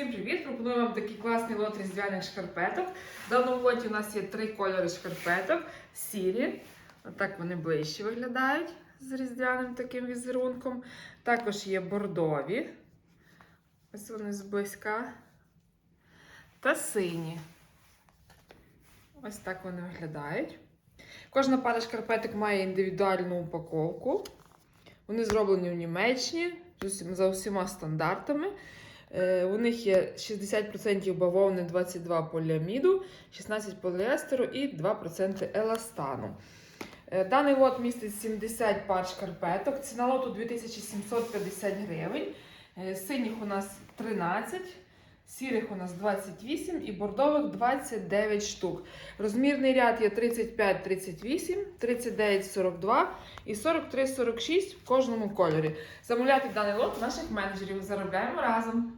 Всім привіт! Пропоную вам такий класний лот різдвяних шкарпеток. В даному лоті у нас є три кольори шкарпеток: сірі. Отак вони ближче виглядають з різдвяним таким візерунком. Також є бордові. Ось вони зблизька. Та сині. Ось так вони виглядають. Кожна пара шкарпеток має індивідуальну упаковку. Вони зроблені в Німеччині за усіма стандартами. Е, У них є 60% бавовни, 22 поліаміду, 16 поліестеру і 2% еластану. Е, Даний лот містить 70 пар шкарпеток. Ціна лоту 2750 гривень. Е, Синіх у нас 13, сірих у нас 28 і бордових 29 штук. Розмірний ряд є 35-38, 39-42 і 43-46 в кожному кольорі. Замовляти даний лот наших менеджерів. Заробляємо разом.